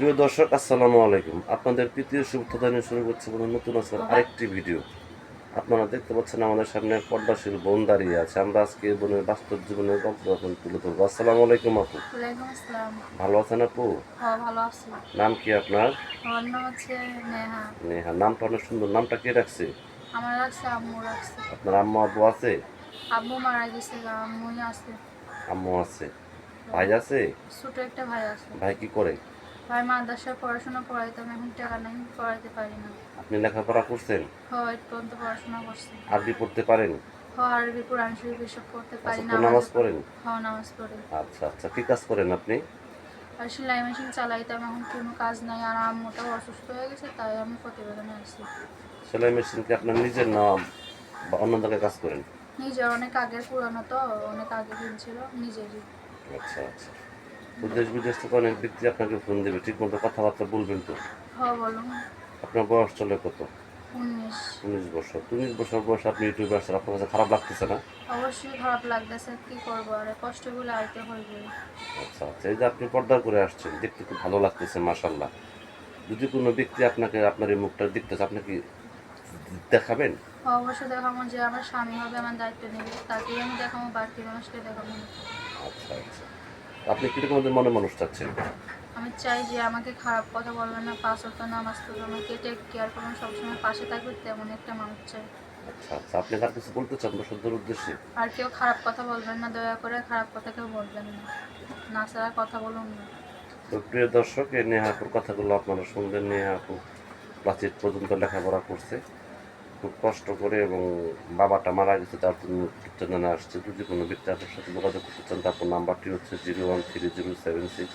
প্রিয় দর্শক আসসালামু আলাইকুম। আপনাদের তৃতীয় শুভেচ্ছা জানিয়ে শুরু করছে কোনো নতুন আসার আরেকটি ভিডিও। আপনারা দেখতে পাচ্ছেন আমাদের সামনে পর্দাশীল বোন দাঁড়িয়ে আছে। আমরা আজকে বোনের বাস্তব জীবনের গল্প এখন তুলে ধরবো। আসসালামু আলাইকুম আপু। ভালো আছেন আপু? হ্যাঁ নাম কি আপনার? নেহা। নামটা অনেক সুন্দর। নামটা কে রাখছে? আম্মু আপনার আম্মা আব্বু আছে? আব্বু মারা গেছে আম্মুই আছে। আম্মু আছে। ভাই আছে? ছোট একটা ভাই আছে। ভাই কি করে? ভাই মাদ্রাসায় পড়াশোনা পড়াইতাম এখন টাকা নাই পড়াইতে পারি না। আপনি লেখাপড়া করছেন? হয় পর্যন্ত পড়াশোনা করছি। আরবি পড়তে পারেন? হয় আরবি কোরআন শরীফ এসব পড়তে পারি আচ্ছা না নামাজ পড়েন? হ্যাঁ নামাজ পড়ি। আচ্ছা আচ্ছা কি কাজ করেন আপনি? আর সেলাই মেশিন চালাইতাম এখন কোনো কাজ নাই আর আম্মুটাও অসুস্থ হয়ে গেছে তাই আমি প্রতিবেদনে আসছি। সেলাই মেশিন কি আপনার নিজের না বা অন্য জায়গায় কাজ করেন? নিজের অনেক আগের পুরানো তো অনেক আগে কিনছিল নিজেরই। আচ্ছা আচ্ছা। দেশ বিদেশ থেকে অনেক ব্যক্তি আপনাকে ফোন দেবে ঠিক মতো কথাবার্তা বলবেন তো? হ্যাঁ আপনার বয়স চলে কত? উনিশ। বছর। উনিশ বছর বয়সে আপনি ইউটিউবে আসছেন আপনার কাছে খারাপ লাগতেছে না? অবশ্যই খারাপ লাগতেছে কি করব আর কষ্টগুলো আইতে হইবে আচ্ছা আচ্ছা এই যে আপনি পর্দা করে আসছেন দেখতে খুব ভালো লাগতেছে মাসাল্লাহ যদি কোনো ব্যক্তি আপনাকে আপনার এই মুখটা দেখতেছে আপনি কি দেখাবেন? অবশ্যই দেখাবো যে আমার স্বামী হবে আমার দায়িত্ব নেবে তাকেই আমি দেখাবো বাড়তি মানুষকে দেখাবো। আপনি কীরকম মনে মানুষ চাচ্ছেন? আমি চাই যে আমাকে খারাপ কথা বলবে না পাঁচ অর্থ নামাজ পড়বে আমাকে টেক কেয়ার করবেন সবসময় পাশে থাকবে তেমন একটা মানুষ চাই। আচ্ছা আচ্ছা আপনি আর কিছু বলতে চান দর্শকদের উদ্দেশ্যে? আর কেউ খারাপ কথা বলবেন না দয়া করে খারাপ কথা কেউ বলবেন না। না ছাড়া কথা বলুন না। তো প্রিয় দর্শক এই নেহাপুর কথাগুলো আপনারা শুনলেন। নেহাপু ক্লাস এইট পর্যন্ত লেখাপড়া করছে। খুব কষ্ট করে এবং বাবাটা মারা গেছে তার জন্য জানা আসছে। যদি কোনো ব্যক্তি আপনার সাথে যোগাযোগ করতে চান তারপর নাম্বারটি হচ্ছে zero one three zero seven six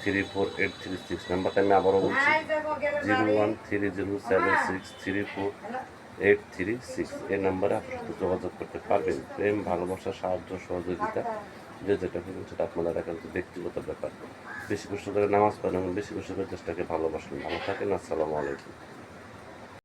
three four eight three six. নাম্বারটা আমি আবারও বলছি zero one three zero seven six three four eight three six. এই নাম্বারে আপনার সাথে যোগাযোগ করতে পারবেন। প্রেম ভালোবাসা সাহায্য সহযোগিতা যে যেটা করবেন সেটা আপনাদের একান্ত ব্যক্তিগত ব্যাপার। বেশি কষ্ট করে নামাজ পড়েন এবং বেশি কষ্ট করে চেষ্টাকে ভালোবাসেন। ভালো থাকেন আসসালামু আলাইকুম।